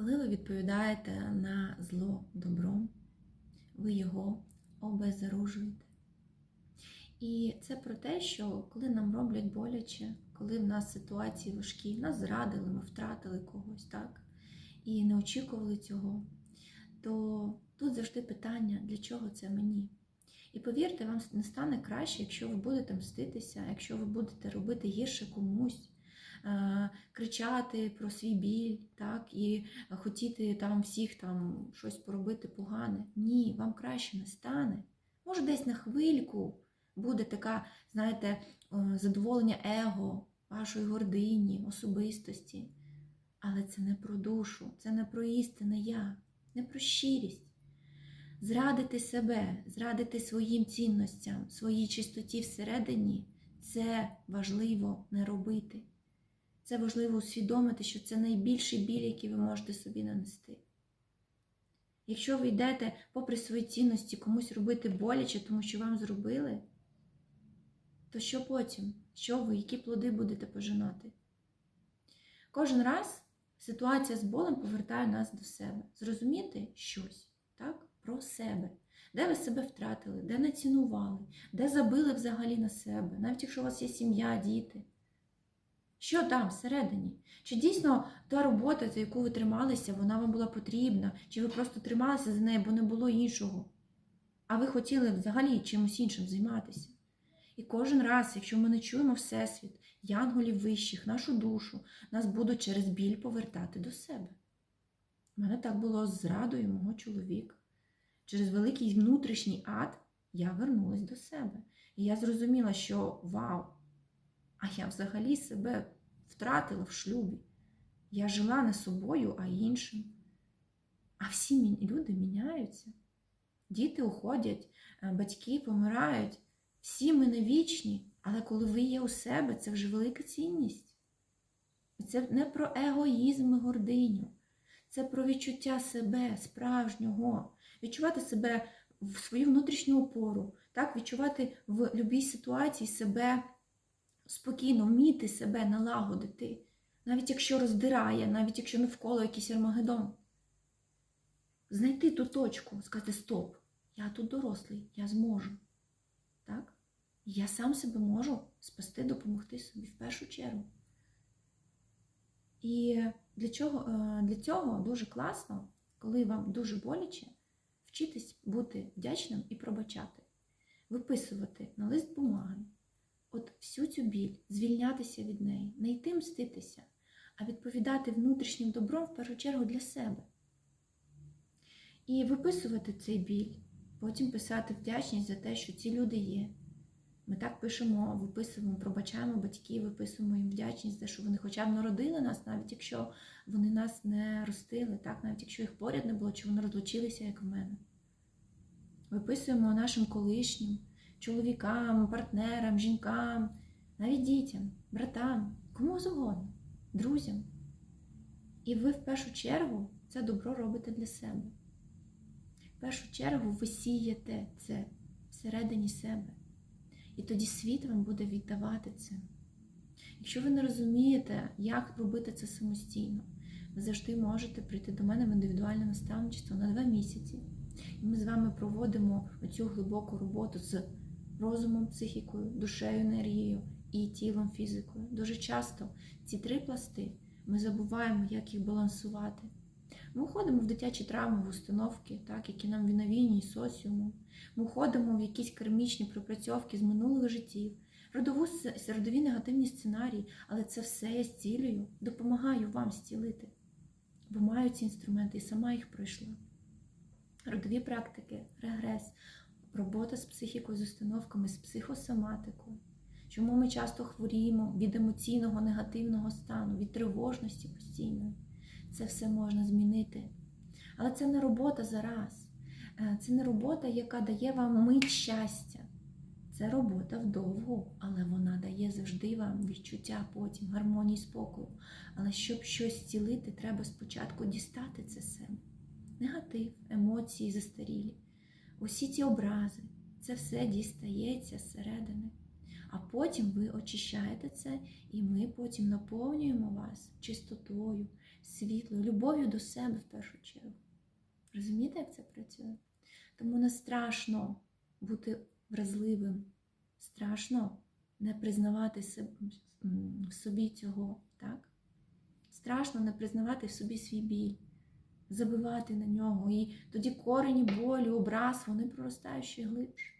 Коли ви відповідаєте на зло добром, ви його обезоружуєте. І це про те, що коли нам роблять боляче, коли в нас ситуації важкі, нас зрадили, ми втратили когось, так? І не очікували цього, то тут завжди питання, для чого це мені? І повірте, вам не стане краще, якщо ви будете мститися, якщо ви будете робити гірше комусь, кричати про свій біль, так, і хотіти там всіх там щось поробити погане. Ні, вам краще не стане. Може, десь на хвильку буде така, знаєте, е, задоволення его, вашої гордині, особистості. Але це не про душу, це не про істинне я, не про щирість. Зрадити себе, зрадити своїм цінностям, своїй чистоті всередині це важливо не робити. Це важливо усвідомити, що це найбільший біль, який ви можете собі нанести. Якщо ви йдете, попри свої цінності, комусь робити боляче, тому що вам зробили, то що потім? Що ви, які плоди будете пожинати? Кожен раз ситуація з болем повертає нас до себе. Зрозуміти щось так, про себе. Де ви себе втратили, де не цінували, де забили взагалі на себе, навіть якщо у вас є сім'я, діти. Що там всередині? Чи дійсно та робота, за яку ви трималися, вона вам була потрібна? Чи ви просто трималися за нею, бо не було іншого? А ви хотіли взагалі чимось іншим займатися? І кожен раз, якщо ми не чуємо Всесвіт, янголів вищих, нашу душу, нас будуть через біль повертати до себе. У мене так було з зрадою мого чоловіка. Через великий внутрішній ад я вернулась до себе. І я зрозуміла, що вау! А я взагалі себе втратила в шлюбі. Я жила не собою, а іншим. А всі люди міняються. Діти уходять, е, батьки помирають. Всі ми не вічні, але коли ви є у себе, це вже велика цінність. Це не про егоїзм і гординю, це про відчуття себе, справжнього, відчувати себе в свою внутрішню опору, так, відчувати в будь-якій ситуації себе спокійно, вміти себе налагодити, навіть якщо роздирає, навіть якщо навколо якийсь Армагеддон. Знайти ту точку, сказати стоп, я тут дорослий, я зможу. Так? Я сам себе можу спасти, допомогти собі в першу чергу. І для чого, для цього дуже класно, коли вам дуже боляче, вчитись бути вдячним і пробачати, виписувати на лист бумаги от всю цю біль, звільнятися від неї, не йти мститися, а відповідати внутрішнім добром в першу чергу для себе. І виписувати цей біль, потім писати вдячність за те, що ці люди є. Ми так пишемо, виписуємо, пробачаємо батьків, виписуємо їм вдячність за що вони хоча б народили нас, навіть якщо вони нас не ростили, так, навіть якщо їх поряд не було, чи вони розлучилися, як в мене. Виписуємо нашим колишнім, чоловікам, партнерам, жінкам, навіть дітям, братам, кому завгодно, друзям. І ви в першу чергу це добро робите для себе. В першу чергу ви сієте це всередині себе. І тоді світ вам буде віддавати це. Якщо ви не розумієте, як робити це самостійно, ви завжди можете прийти до мене в індивідуальне наставничество на два місяці. І ми з вами проводимо оцю глибоку роботу з розумом, психікою, душею, енергією і тілом, фізикою. Дуже часто ці три пласти ми забуваємо, як їх балансувати. Ми входимо в дитячі травми, в установки, так, які нам віновійні соціуму. Ми входимо в якісь кармічні пропрацьовки з минулих життів, родову, родові негативні сценарії, але це все я зцілюю, допомагаю вам зцілити. Бо маю ці інструменти і сама їх пройшла. Родові практики, регрес, робота з психікою, з установками, з психосоматикою. Чому ми часто хворіємо від емоційного негативного стану, від тривожності постійної. Це все можна змінити. Але це не робота зараз. Це не робота, яка дає вам мить щастя. Це робота вдовго, але вона дає завжди вам відчуття потім, гармонії, спокою. Але щоб щось зцілити, треба спочатку дістати це себе. Негатив, емоції застарілі. Усі ці образи, це все дістається зсередини. А потім ви очищаєте це, і ми потім наповнюємо вас чистотою, світлою, любов'ю до себе в першу чергу. Розумієте, як це працює? Тому не страшно бути вразливим, страшно не признавати в собі цього, так? Страшно не признавати в собі свій біль, забивати на нього. І тоді корені болю, образ, вони проростають ще глибше.